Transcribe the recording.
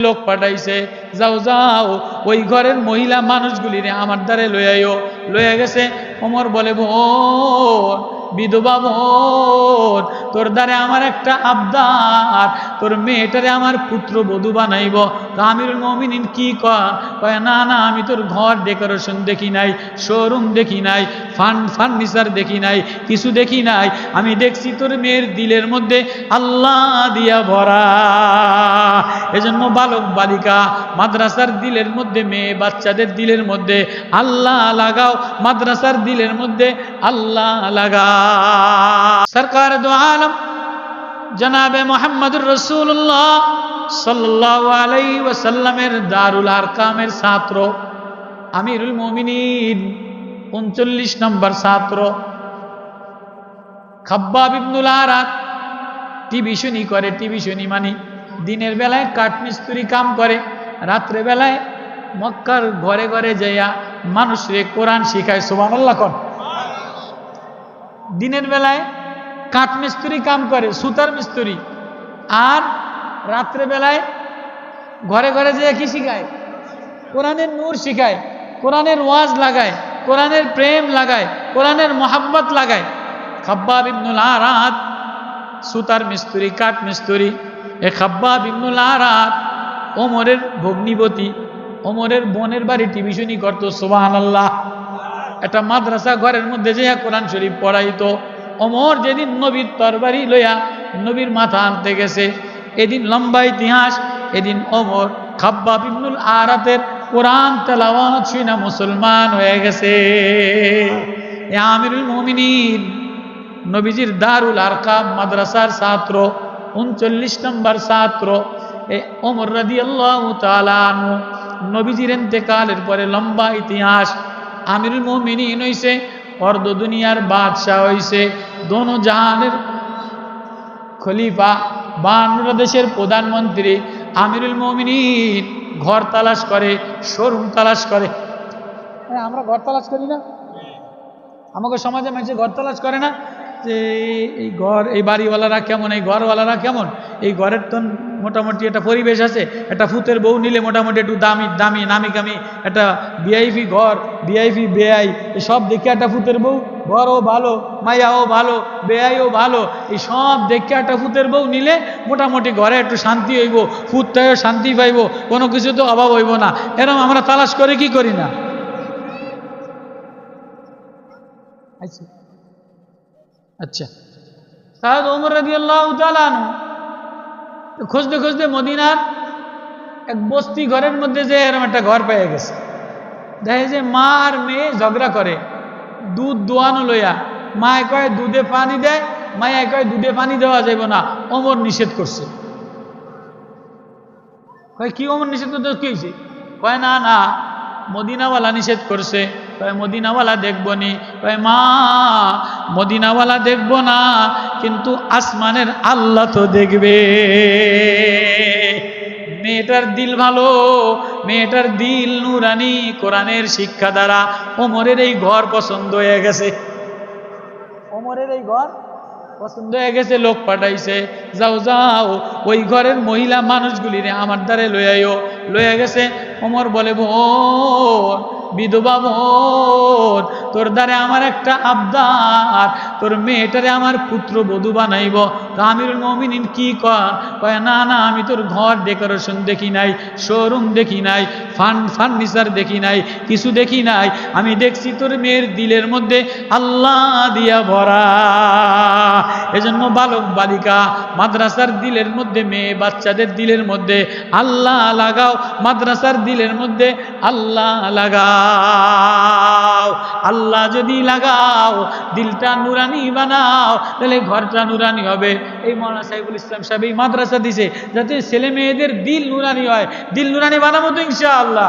লোক পাঠাইছে, যাও যাও, ওই ঘরের মহিলা মানুষগুলিরে আমার দ্বারে লইয়াইও লইয়া গেছে, ওমর বলে, বোন বিধবা বোন, তোর দ্বারে আমার একটা আবদার, তোর মেয়েটারে আমার পুত্র বধূ বানাইব। কামিরুল মমিনিন কি কয়? না না, আমি তোর ঘর ডেকোরেশন দেখি নাই, শোরুম দেখি নাই, ফান ফার্নিচার দেখি নাই, কিছু দেখি নাই। আমি দেখছি তোর মেয়ের দিলের মধ্যে আল্লাহ দিয়া ভরা। এজন্য বালক বালিকা, মাদ্রাসার দিলের মধ্যে মেয়ে, বাচ্চাদের দিলের মধ্যে আল্লাহ লাগাও। মাদ্রাসার দিলের মধ্যে আল্লাহ লাগা সরকার দো জনাবে মোহাম্মদুর রসুল্লাহ সাল্লাহ আলাই ওয়াসাল্লামের দারুল আরকামের ছাত্র আমিরুল মমিনিন উনচল্লিশ নম্বর ছাত্র খাব্বাব ইবনুল আরাত টিভি শুনি করে টিভি শুনি মানি দিনের বেলায় কাঠমিস্ত্রি কাম করে রাত্রে বেলায় মক্কার ঘরে ঘরে যাইয়া মানুষরে কোরআন শিখায় আল্লাহ কর দিনের বেলায় কাঠমিস্ত্রি কাম করে, সুতার মিস্ত্রি। আর রাত্রে বেলায় ঘরে ঘরে যেয়ে কি শিখায়? কোরআনের নূর শিখায়, কোরআনের ওয়াজ লাগায়, কোরআনের প্রেম লাগায়, কোরআনের মোহাব্বত লাগায়। খাব্বাব ইবনুল আরাত, সুতার মিস্ত্রি, কাঠ মিস্ত্রি। এ খাব্বাব ইবনুল আরাত, ওমরের ভগ্নিবতী ওমরের বোনের বাড়ি টিভিশনই করতো সোবাহান আল্লাহ একটা মাদ্রাসা ঘরের মধ্যে যে কোরআন শরীফ পড়াইতো। অমর যেদিন নবীর তরবারি লইয়া নবীর মাথা আনতে গেছে, এদিন লম্বা ইতিহাস, এদিন অমর। খাব্বাব ইবনুল আরাতের কোরআন তেলাওয়াত শুনা মুসলমান হয়ে গেছে। আমিরুল মুমিনিন, নবীজির দারুল আরকাম মাদ্রাসার ছাত্র, উনচল্লিশ নম্বর ছাত্র। ওমর রাদি আল্লাহ তালানু নবীজির এতেকালের পরে লম্বা ইতিহাস আমিরুল মোমিনিন হইছে, অর্ধ দুনিয়ার বাদশাহ হইছে। দোনো জাহানের খলিফা বাংলাদেশের দেশের প্রধানমন্ত্রী আমিরুল মোমিনিন ঘর তালাশ করে, শোরুম তালাশ করে। আমরা ঘর তালাশ করি না? আমাকে সমাজে মানুষের ঘর তালাশ করে না? যে এই ঘর, এই বাড়িওয়ালারা কেমন, এই ঘরওয়ালারা কেমন? এই ঘরের তো মোটামুটি একটা পরিবেশ আছে, একটা ফুতের বউ নিলে মোটামুটি একটু দামি দামি নামি কামি একটা ভিআইপি ঘর ভিআইপি বেআই সব দেখে একটা ফুতের বউ ঘরও ভালো, মাইয়াও ভালো, বেআইও ভালো, এই সব দেখে একটা ফুতের বউ নিলে মোটামুটি ঘরে একটু শান্তি হইব ফুতটাও শান্তি পাইব, কোনো কিছু তো অভাব হইব না। এরকম আমরা তালাশ করে কি করি না? আচ্ছা। আচ্ছা। সাহেব ওমর রাজি আল্লাহ খুঁজতে খুঁজতে মদিনার এক বস্তি ঘরের মধ্যে যে এরকম একটা ঘর পেয়ে গেছে। দেখে যে মা আর মেয়ে ঝগড়া করে, দুধ দোয়ানো লইয়া। মা কয়, দুধে পানি দেয় মায়া কয়, দুধে পানি দেওয়া যাবে না অমর নিষেধ করছে। কয়, কি অমর নিষেধ করতে, কি হয়েছে কয়, না না, মদিনাওয়ালা নিষেধ করছে। কয়, মদিনাওয়ালা দেখব নি? কয়, মা, মদিনাওয়ালা দেখব না, কিন্তু আসমানের আল্লাহ তো দেখবে। মেয়েটার দিল ভালো, মেয়েটার দিল নুরানি কোরআনের শিক্ষা দ্বারা ওমরের এই ঘর পছন্দ হয়ে গেছে। ওমরের এই ঘর পছন্দ হয়ে গেছে, লোক পাঠাইছে, যাও যাও, ওই ঘরের মহিলা মানুষগুলিরে আমার দ্বারে লইয়াইও লইয়া গেছে, ওমর বলে, বোন বিধবা বোন তোর দ্বারে আমার একটা আবদার। তোর মেয়েটারে আমার পুত্র বধূ বানাইব। কামিরুল মমিনিন কি কয়, না না, আমি তোর ঘর ডেকোরেশন দেখি নাই, শোরুম দেখি নাই, ফান ফার্নিচার দেখি নাই, কিছু দেখি নাই। আমি দেখছি তোর মেয়ের দিলের মধ্যে আল্লাহ দিয়া ভরা। এজন্য বালক বালিকা, মাদ্রাসার দিলের মধ্যে মেয়ে, বাচ্চাদের দিলের মধ্যে আল্লাহ লাগাও। মাদ্রাসার দিলের মধ্যে আল্লাহ লাগাও। আল্লাহ যদি লাগাও, দিলটা নুরানি বানাও, তাহলে ঘরটা নুরানি হবে। এই মৌলানা সাহেবুল ইসলাম সাহেব এই মাদ্রাসা দিছে, যাতে ছেলে মেয়েদের দিল নুরানি হয়। দিল নুরানি বানাবো তো ইনশাআল্লাহ।